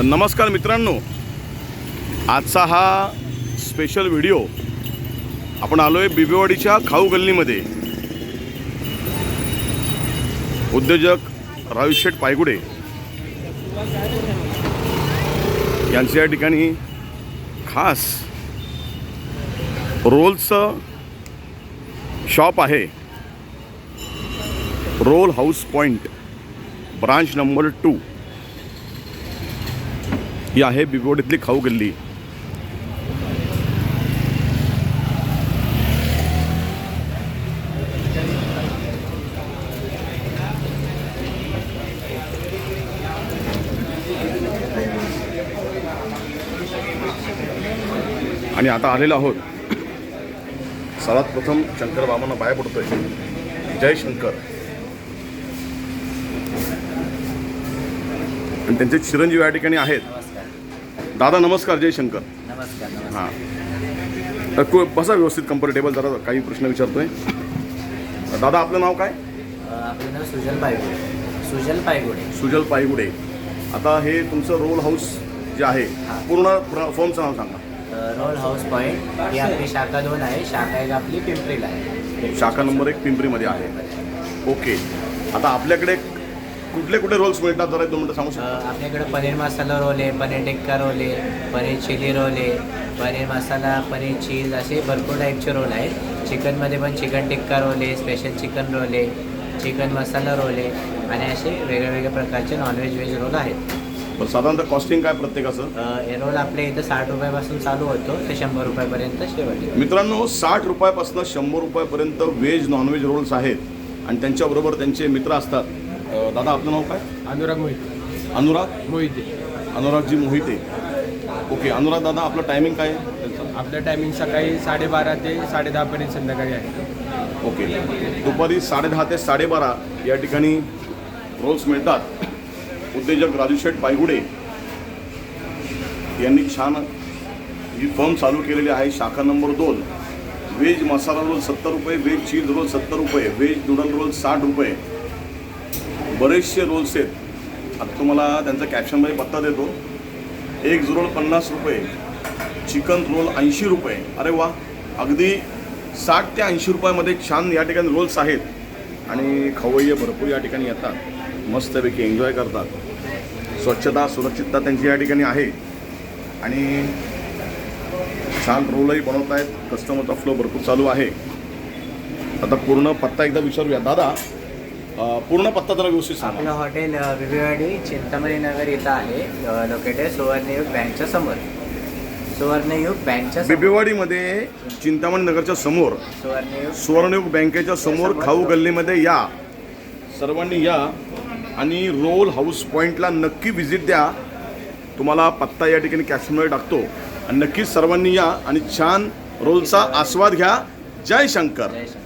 नमस्कार मित्रांनो. आजचा हा स्पेशल व्हिडिओ आपण आलो आहे बिबेवाडीच्या खाऊ गल्लीमध्ये. उद्योजक रावीशेठ पायगुडे यांच्या या ठिकाणी खास रोलचं शॉप आहे. Roll house point branch number two ही आहे बिबोडीतली खाऊ गल्ली. आणि आता आलेलो आहोत. सर्वात प्रथम शंकर बाबांना बाहेर पडतोय. जय शंकर. आणि त्यांचे चिरंजीव या ठिकाणी आहेत. दादा नमस्कार जय शंकर. नमस्कार नमस्कार. हां. तर को बसा व्यवस्थित कम्फर्टेबल जरा काही प्रश्न विचारतोय. दादा आपलं नाव काय? अ, आपलं नाव सुजल पायगुडे. सुजल पायगुडे. सुजल पायगुडे. आता हे तुमचं रोल हाऊस जे आहे पूर्ण फॉर्मचं नाव सांगा. अ, रोल हाऊस पॉईंट ही आपली शाखा दोन आहे. शाखा एक आपली पिंपरीला आहे. शाखा नंबर एक पिंपरीमध्ये आहे. ओके. आता आपल्याकडे कुठले कुठले रोल्स मिळतात जरा दोन मिनटं सांगू शकता? आपल्याकडे पनीर मसाला रोल आहे पनीर टिक्का रोल आहे पनीर चिली रोल आहे पनीर मसाला पनीर चीज असे भरपूर टाईपचे रोल आहेत. चिकनमध्ये पण चिकन टिक्का रोल आहे स्पेशल चिकन रोल आहे चिकन मसाला रोल आहे आणि असे वेगळ्या प्रकारचे नॉनव्हेज व्हेज रोल आहेत. साधारणतः कॉस्टिंग काय प्रत्येकाचं हे रोल आपल्या इथं साठ रुपयापासून चालू होतो ते शंभर रुपयापर्यंत शेवट. मित्रांनो साठ रुपयापासून शंभर रुपयापर्यंत व्हेज नॉनव्हेज रोल्स आहेत. आणि त्यांच्याबरोबर त्यांचे मित्र असतात. दादा आपलं नाव काय? अनुराग मोहिते. अनुराग? मोहिते. अनुरागजी मोहिते. ओके अनुराग दादा आपलं टायमिंग काय आहे? त्यांचं? आपलं टायमिंग सकाळी साडेबारा ते साडेदहापर्यंत संध्याकाळी आहे. ओके. दुपारी साडेदहा ते साडेबारा या ठिकाणी रोल्स मिळतात. उद्योजक राजूशेठ पायगुडे यांनी छान ही फर्म चालू केलेली आहे शाखा नंबर दोन. व्हेज मसाला रोल सत्तर रुपये व्हेज चीज रोल सत्तर रुपये व्हेज नूडल रोल साठ रुपये. बरेचसे रोल्स आहेत. आता तुम्हाला त्यांचा कॅप्शनमध्ये पत्ता देतो. एक रोल पन्नास रुपये चिकन रोल ऐंशी रुपये. अरे वा अगदी साठ ते ऐंशी रुपयामध्ये छान या ठिकाणी रोल्स आहेत. आणि खवय्ये भरपूर या ठिकाणी येतात. मस्तपैकी एन्जॉय करतात. स्वच्छता सुरक्षितता त्यांची या ठिकाणी आहे. आणि छान रोलही बनवत आहेत कस्टमरचा फ्लो भरपूर चालू आहे. आता पूर्ण पत्ता एकदा विचारूया. दादा पूर्ण पत्ता जरा व्यवस्थित सांगा. आपलं हॉटेल विवेवाडी चिंतामणी नगर इथं आहे लोकेटेड सुवर्णयुग बँकच्या समोर. सुवर्णयुग बँकच्या समोर. बिबेवाडीमध्ये चिंतामणी नगरच्या समोर सुवर्णयुग सुवर्णयुग बँकेच्या समोर खाऊ गल्लीमध्ये या. सर्वांनी या आणि रोल हाऊस पॉईंटला नक्की व्हिजिट द्या. तुम्हाला पत्ता या ठिकाणी कॅप्शनमध्ये टाकतो. आणि नक्कीच सर्वांनी या आणि छान रोलचा आस्वाद घ्या. जय शंकर. जय शंकर.